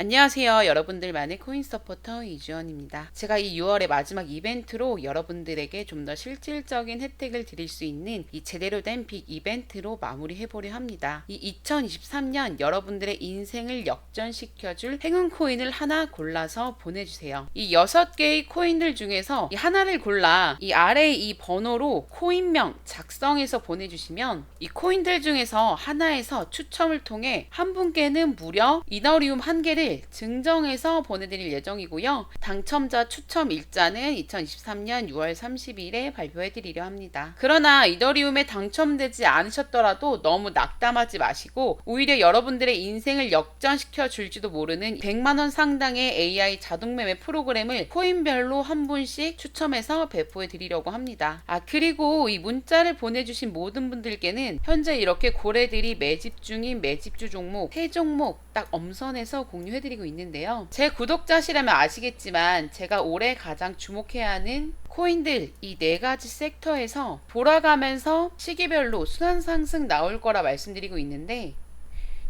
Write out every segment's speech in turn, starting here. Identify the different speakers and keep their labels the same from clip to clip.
Speaker 1: 안녕하세요. 여러분들만의 코인 서포터 이주연입니다. 제가 이 6월의 마지막 이벤트로 여러분들에게 좀 더 실질적인 혜택을 드릴 수 있는 이 제대로 된 빅 이벤트로 마무리해 보려 합니다. 이 2023년 여러분들의 인생을 역전시켜줄 행운 코인을 하나 골라서 보내주세요. 이 6개의 코인들 중에서 이 하나를 골라 이 아래 이 번호로 코인명 작성해서 보내주시면 이 코인들 중에서 하나에서 추첨을 통해 한 분께는 무려 이더리움 한 개를 증정해서 보내드릴 예정이고요. 당첨자 추첨 일자는 2023년 6월 30일에 발표해드리려 합니다. 그러나 이더리움에 당첨되지 않으셨더라도 너무 낙담하지 마시고 오히려 여러분들의 인생을 역전시켜 줄지도 모르는 100만원 상당의 AI 자동 매매 프로그램을 코인별로 한 분씩 추첨해서 배포해 드리려고 합니다. 아, 그리고 이 문자를 보내주신 모든 분들께는 현재 이렇게 고래들이 매집 중인 매집주 종목 세 종목 딱 엄선해서 공유해 드리고 있는데요. 제 구독자시라면 아시겠지만 제가 올해 가장 주목해야 하는 코인들 이 네 가지 섹터에서 돌아가면서 시기별로 순환 상승 나올 거라 말씀드리고 있는데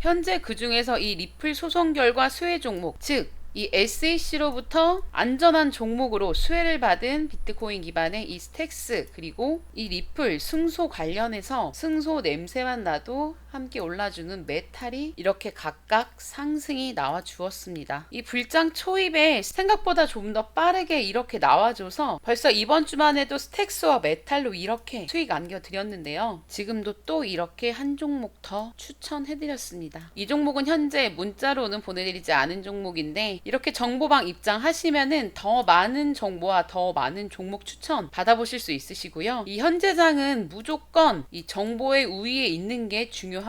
Speaker 1: 현재 그 중에서 이 리플 소송 결과 수혜 종목 즉 이 SEC로부터 안전한 종목으로 수혜를 받은 비트코인 기반의 이 스택스 그리고 이 리플 승소 관련해서 승소 냄새만 나도 함께 올라주는 메탈이 이렇게 각각 상승이 나와 주었습니다. 이 불장 초입에 생각보다 좀 더 빠르게 이렇게 나와줘서 벌써 이번 주만 해도 스택스와 메탈로 이렇게 수익 안겨드렸는데요. 지금도 또 이렇게 한 종목 더 추천해드렸습니다. 이 종목은 현재 문자로는 보내드리지 않은 종목인데 이렇게 정보방 입장하시면은 더 많은 정보와 더 많은 종목 추천 받아보실 수 있으시고요. 이 현재장은 무조건 이 정보의 우위에 있는 게 중요합니다.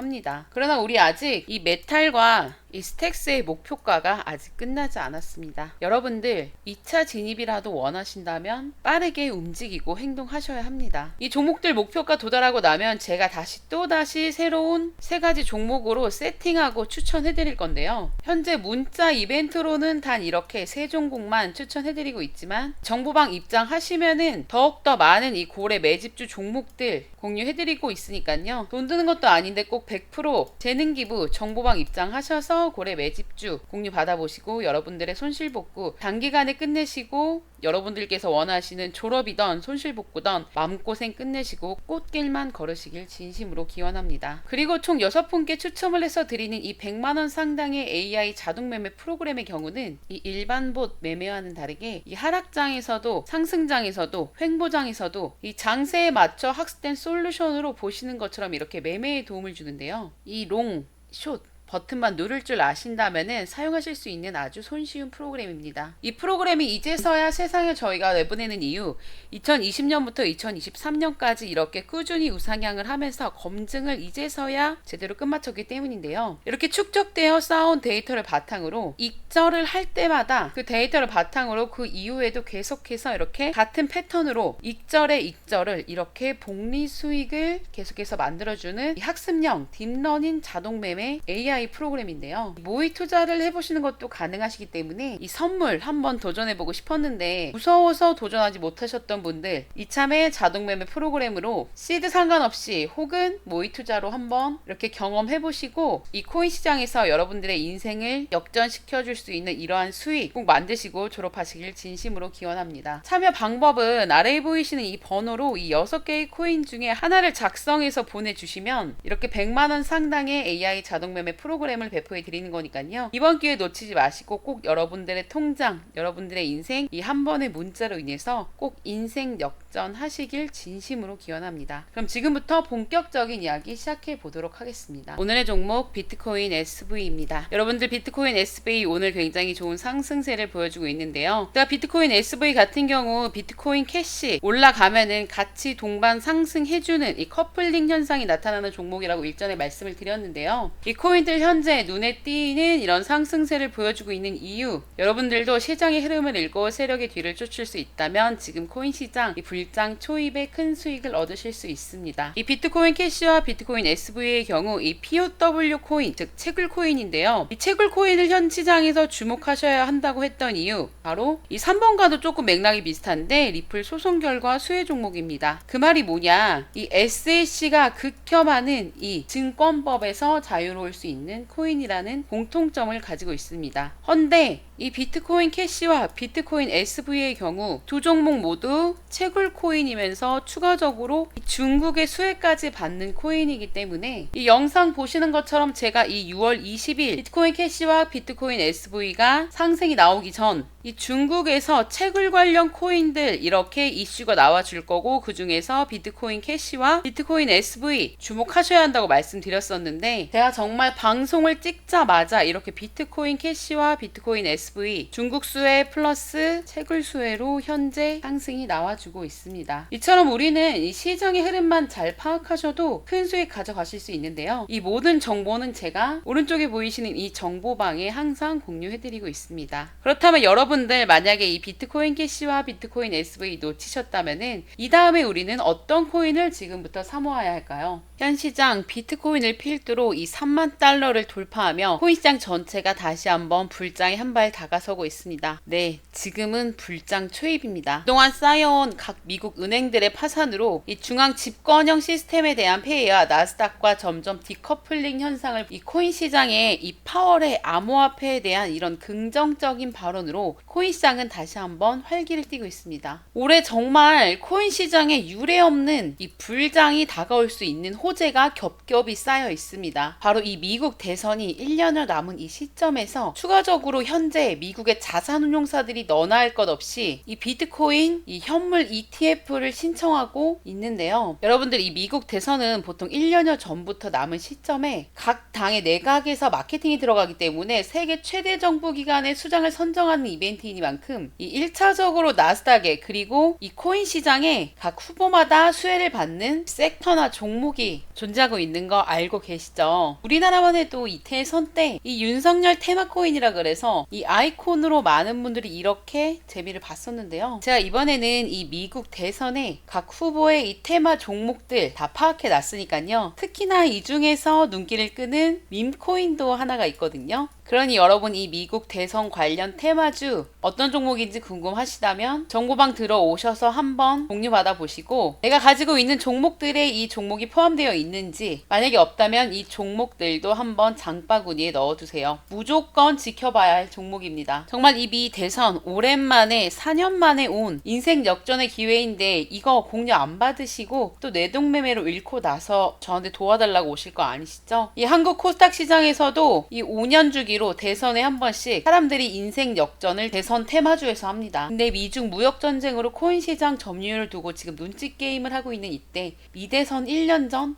Speaker 1: 그러나 우리 아직 이 메탈과 이 스택스의 목표가가 아직 끝나지 않았습니다. 여러분들 2차 진입이라도 원하신다면 빠르게 움직이고 행동하셔야 합니다. 이 종목들 목표가 도달하고 나면 제가 다시 또 다시 새로운 세 가지 종목으로 세팅하고 추천해 드릴 건데요. 현재 문자 이벤트로는 단 이렇게 세 종목만 추천해 드리고 있지만 정보방 입장하시면은 더욱더 많은 이 고래 매집주 종목들 공유해 드리고 있으니까요. 돈 드는 것도 아닌데 꼭 100% 재능 기부 정보방 입장하셔서 고래 매집주 공유 받아보시고 여러분들의 손실복구 단기간에 끝내시고 여러분들께서 원하시는 졸업이던 손실복구던 마음고생 끝내시고 꽃길만 걸으시길 진심으로 기원합니다. 그리고 총 6분께 추첨을 해서 드리는 이 100만원 상당의 AI 자동 매매 프로그램의 경우는 이 일반 봇 매매와는 다르게 이 하락장에서도 상승장에서도 횡보장에서도 이 장세에 맞춰 학습된 솔루션으로 보시는 것처럼 이렇게 매매에 도움을 주는데요. 이 롱, 숏, 버튼만 누를 줄 아신다면 사용하실 수 있는 아주 손쉬운 프로그램입니다. 이 프로그램이 이제서야 세상에 저희가 내보내는 이유 2020년부터 2023년까지 이렇게 꾸준히 우상향을 하면서 검증을 이제서야 제대로 끝마쳤기 때문인데요. 이렇게 축적되어 쌓아온 데이터를 바탕으로 익절을 할 때마다 그 데이터를 바탕으로 그 이후에도 계속해서 이렇게 같은 패턴으로 익절의 익절을 이렇게 복리 수익을 계속해서 만들어주는 학습형 딥러닝 자동 매매 AI 프로그램인데요. 모의 투자를 해보시는 것도 가능하시기 때문에 이 선물 한번 도전해보고 싶었는데 무서워서 도전하지 못하셨던 분들 이참에 자동 매매 프로그램으로 시드 상관없이 혹은 모의 투자로 한번 이렇게 경험해보시고 이 코인 시장에서 여러분들의 인생을 역전시켜줄 수 있는 이러한 수익 꼭 만드시고 졸업하시길 진심으로 기원합니다. 참여 방법은 아래에 보이시는 이 번호로 이 6개의 코인 중에 하나를 작성해서 보내주시면 이렇게 100만원 상당의 AI 자동 매매 프로그램을 배포해 드리는 거니까요. 이번 기회 놓치지 마시고 꼭 여러분들의 통장, 여러분들의 인생 이 한 번의 문자로 인해서 꼭 인생 역전하시길 진심으로 기원합니다. 그럼 지금부터 본격적인 이야기 시작해 보도록 하겠습니다. 오늘의 종목 비트코인 SV입니다. 여러분들 비트코인 SV 오늘 굉장히 좋은 상승세를 보여주고 있는데요. 제가 비트코인 SV 같은 경우 비트코인 캐시 올라가면은 같이 동반 상승해주는 이 커플링 현상이 나타나는 종목이라고 일전에 말씀을 드렸는데요. 이 코인들 현재 눈에 띄는 이런 상승세를 보여주고 있는 이유 여러분들도 시장의 흐름을 읽고 세력의 뒤를 쫓을 수 있다면 지금 코인 시장 이 불장 초입에 큰 수익을 얻으실 수 있습니다. 이 비트코인 캐시와 비트코인 SV의 경우 이 POW 코인 즉 채굴 코인인데요. 이 채굴 코인을 현 시장에서 주목하셔야 한다고 했던 이유 바로 이 3번과도 조금 맥락이 비슷한데 리플 소송 결과 수혜 종목입니다. 그 말이 뭐냐 이 SAC가 극혐하는 이 증권법에서 자유로울 수 있는 없는 코인이라는 공통점을 가지고 있습니다. 헌데 이 비트코인 캐시와 비트코인 SV의 경우 두 종목 모두 채굴 코인이면서 추가적으로 중국의 수혜까지 받는 코인이기 때문에 이 영상 보시는 것처럼 제가 이 6월 20일 비트코인 캐시와 비트코인 SV가 상승이 나오기 전 이 중국에서 채굴 관련 코인들 이렇게 이슈가 나와 줄 거고 그 중에서 비트코인 캐시와 비트코인 SV 주목하셔야 한다고 말씀드렸었는데 제가 정말 방송을 찍자마자 이렇게 비트코인 캐시와 비트코인 SV 중국 수혜 플러스 채굴 수혜로 현재 상승이 나와주고 있습니다. 이처럼 우리는 이 시장의 흐름만 잘 파악하셔도 큰 수익 가져가실 수 있는데요. 이 모든 정보는 제가 오른쪽에 보이시는 이 정보방에 항상 공유해드리고 있습니다. 그렇다면 여러분들 만약에 이 비트코인 캐시와 비트코인 SV 놓치셨다면은 이 다음에 우리는 어떤 코인을 지금부터 사모아야 할까요? 현 시장 비트코인을 필두로 이 3만 달러를 돌파하며 코인 시장 전체가 다시 한번 불장에 한 발 다가서고 있습니다. 네, 지금은 불장 초입입니다. 그동안 쌓여온 각 미국 은행들의 파산으로 이 중앙 집권형 시스템에 대한 폐해와 나스닥과 점점 디커플링 현상을 이 코인 시장의 이 파월의 암호화폐에 대한 이런 긍정적인 발언으로 코인 시장은 다시 한번 활기를 띠고 있습니다. 올해 정말 코인 시장에 유례 없는 이 불장이 다가올 수 있는 호재가 겹겹이 쌓여 있습니다. 바로 이 미국 대선이 1년여 남은 이 시점에서 추가적으로 현재 미국의 자산운용사들이 너나 할 것 없이 이 비트코인, 이 현물 ETF를 신청하고 있는데요. 여러분들 이 미국 대선은 보통 1년여 전부터 남은 시점에 각 당의 내각에서 마케팅이 들어가기 때문에 세계 최대 정부 기관의 수장을 선정하는 이벤트 이니만큼 이 1차적으로 나스닥에 그리고 이 코인 시장에 각 후보마다 수혜를 받는 섹터나 종목이 존재하고 있는 거 알고 계시죠? 우리나라만 해도 이 대선 때 이 윤석열 테마 코인이라 그래서 이 아이콘으로 많은 분들이 이렇게 재미를 봤었는데요. 제가 이번에는 이 미국 대선에 각 후보의 이 테마 종목들 다 파악해 놨으니까요. 특히나 이 중에서 눈길을 끄는 밈 코인도 하나가 있거든요. 그러니 여러분 이 미국 대선 관련 테마주 어떤 종목인지 궁금하시다면 정보방 들어오셔서 한번 공유 받아 보시고 내가 가지고 있는 종목들에 이 종목이 포함되어 있는 지 만약에 없다면 이 종목들도 한번 장바구니에 넣어두세요. 무조건 지켜봐야 할 종목입니다. 정말 이 미 대선 오랜만에 4년 만에 온 인생 역전의 기회인데 이거 공유 안 받으시고 또 내동매매로 잃고 나서 저한테 도와달라고 오실 거 아니시죠? 이 한국 코스닥 시장에서도 이 5년 주기로 대선에 한 번씩 사람들이 인생 역전을 대선 테마주에서 합니다. 근데 미중 무역 전쟁으로 코인 시장 점유율을 두고 지금 눈치 게임을 하고 있는 이때 미대선 1년 전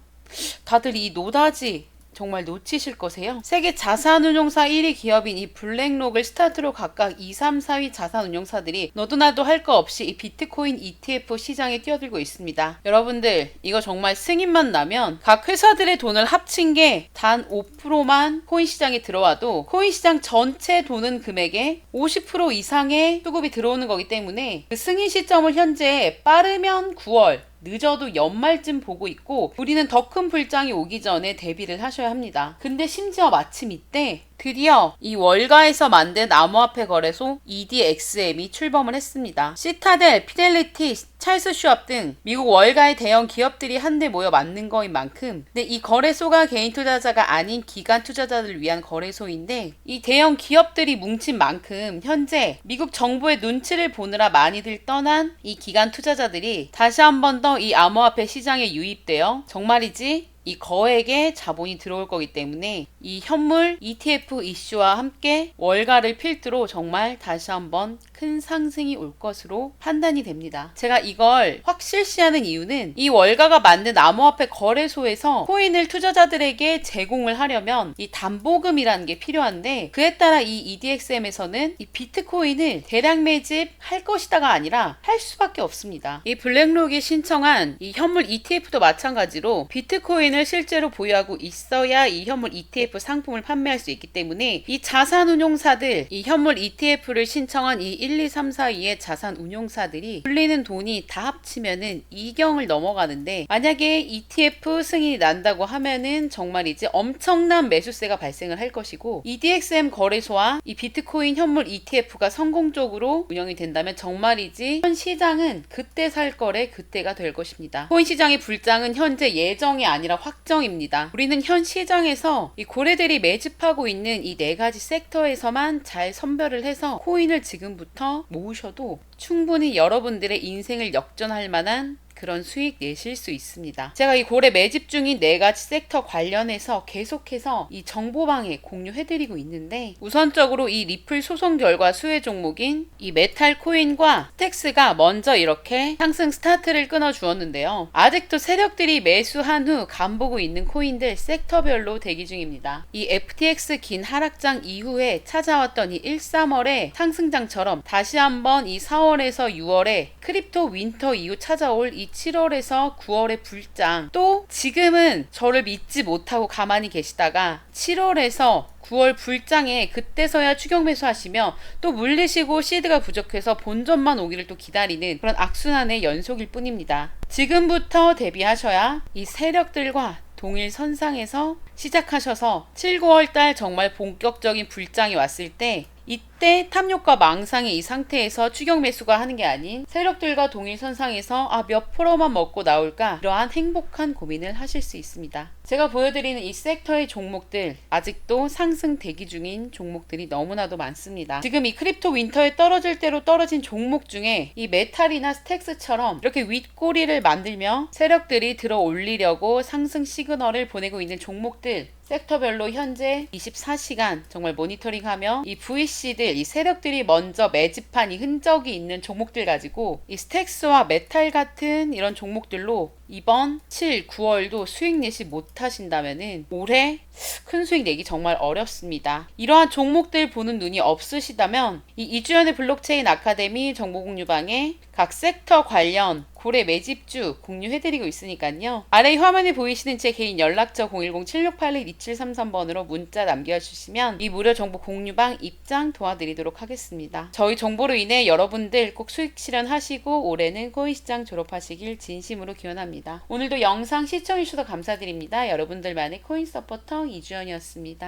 Speaker 1: 다들 이 노다지 정말 놓치실 거세요. 세계 자산운용사 1위 기업인 이 블랙록을 스타트로 각각 2, 3, 4위 자산운용사들이 너도 나도 할 거 없이 이 비트코인 ETF 시장에 뛰어들고 있습니다. 여러분들 이거 정말 승인만 나면 각 회사들의 돈을 합친 게 단 5%만 코인 시장에 들어와도 코인 시장 전체 도는 금액의 50% 이상의 수급이 들어오는 거기 때문에 그 승인 시점을 현재 빠르면 9월 늦어도 연말쯤 보고 있고 우리는 더 큰 불장이 오기 전에 대비를 하셔야 합니다. 근데 심지어 마침 이때 드디어 이 월가에서 만든 암호화폐 거래소 EDXM이 출범을 했습니다. 시타델, 피델리티, 찰스 슈업 등 미국 월가의 대형 기업들이 한데 모여 만든 거인 만큼 근데 이 거래소가 개인 투자자가 아닌 기관 투자자들을 위한 거래소인데 이 대형 기업들이 뭉친 만큼 현재 미국 정부의 눈치를 보느라 많이들 떠난 이 기관 투자자들이 다시 한번더 이 암호화폐 시장에 유입되어 정말이지 이 거액의 자본이 들어올 거기 때문에 이 현물 ETF 이슈와 함께 월가를 필두로 정말 다시 한번 큰 상승이 올 것으로 판단이 됩니다. 제가 이걸 확실시하는 이유는 이 월가가 만든 암호화폐 거래소에서 코인을 투자자들에게 제공을 하려면 이 담보금이라는 게 필요한데 그에 따라 이 EDXM에서는 이 비트코인을 대량 매집할 것이다가 아니라 할 수밖에 없습니다. 이 블랙록이 신청한 이 현물 ETF도 마찬가지로 비트코인을 실제로 보유하고 있어야 이 현물 ETF 상품을 판매할 수 있기 때문에 이 자산운용사들 이 현물 ETF를 신청한 이 1, 2, 3, 4, 2의 자산 운용사들이 불리는 돈이 다 합치면은 2경을 넘어가는데 만약에 ETF 승인이 난다고 하면은 정말이지 엄청난 매수세가 발생을 할 것이고 EDXM 거래소와 이 비트코인 현물 ETF가 성공적으로 운영이 된다면 정말이지 현 시장은 그때 살 거래 그때가 될 것입니다. 코인 시장의 불장은 현재 예정이 아니라 확정입니다. 우리는 현 시장에서 이 고래들이 매집하고 있는 이 네 가지 섹터에서만 잘 선별을 해서 코인을 지금부터 모으셔도 충분히 여러분들의 인생을 역전할 만한 그런 수익 내실 수 있습니다. 제가 이 고래 매집 중인 네 가지 섹터 관련해서 계속해서 이 정보방에 공유해드리고 있는데 우선적으로 이 리플 소송 결과 수혜 종목인 이 메탈 코인과 텍스가 먼저 이렇게 상승 스타트를 끊어 주었는데요. 아직도 세력들이 매수한 후 간보고 있는 코인들 섹터별로 대기 중입니다. 이 FTX 긴 하락장 이후에 찾아왔던 이 1, 3월의 상승장처럼 다시 한번 이 4월에서 6월에 크립토 윈터 이후 찾아올 이 7월에서 9월의 불장 또 지금은 저를 믿지 못하고 가만히 계시다가 7월에서 9월 불장에 그때서야 추격 매수하시며 또 물리시고 시드가 부족해서 본전만 오기를 또 기다리는 그런 악순환의 연속일 뿐입니다. 지금부터 대비하셔야 이 세력들과 동일 선상에서 시작하셔서 7, 9월 달 정말 본격적인 불장이 왔을 때이 때 탐욕과 망상의 이 상태에서 추격 매수가 하는 게 아닌 세력들과 동일 선상에서 아 몇 프로만 먹고 나올까 이러한 행복한 고민을 하실 수 있습니다. 제가 보여드리는 이 섹터의 종목들 아직도 상승 대기 중인 종목들이 너무나도 많습니다. 지금 이 크립토 윈터에 떨어질 대로 떨어진 종목 중에 이 메탈이나 스택스처럼 이렇게 윗꼬리를 만들며 세력들이 들어 올리려고 상승 시그널을 보내고 있는 종목들 섹터별로 현재 24시간 정말 모니터링하며 이 VC들, 이 세력들이 먼저 매집한 이 흔적이 있는 종목들 가지고 이 스택스와 메탈 같은 이런 종목들로 이번 7, 9월도 수익 내시 못하신다면은 올해 큰 수익 내기 정말 어렵습니다. 이러한 종목들 보는 눈이 없으시다면 이 이주연의 블록체인 아카데미 정보공유방에 각 섹터 관련 고래 매집주 공유해드리고 있으니까요. 아래 화면에 보이시는 제 개인 연락처 010-7681-2733번으로 문자 남겨주시면 이 무료 정보 공유방 입장 도와드리도록 하겠습니다. 저희 정보로 인해 여러분들 꼭 수익 실현하시고 올해는 코인 시장 졸업하시길 진심으로 기원합 니다. 오늘도 영상 시청해주셔서 감사드립니다. 여러분들만의 코인 서포터 이주연이었습니다.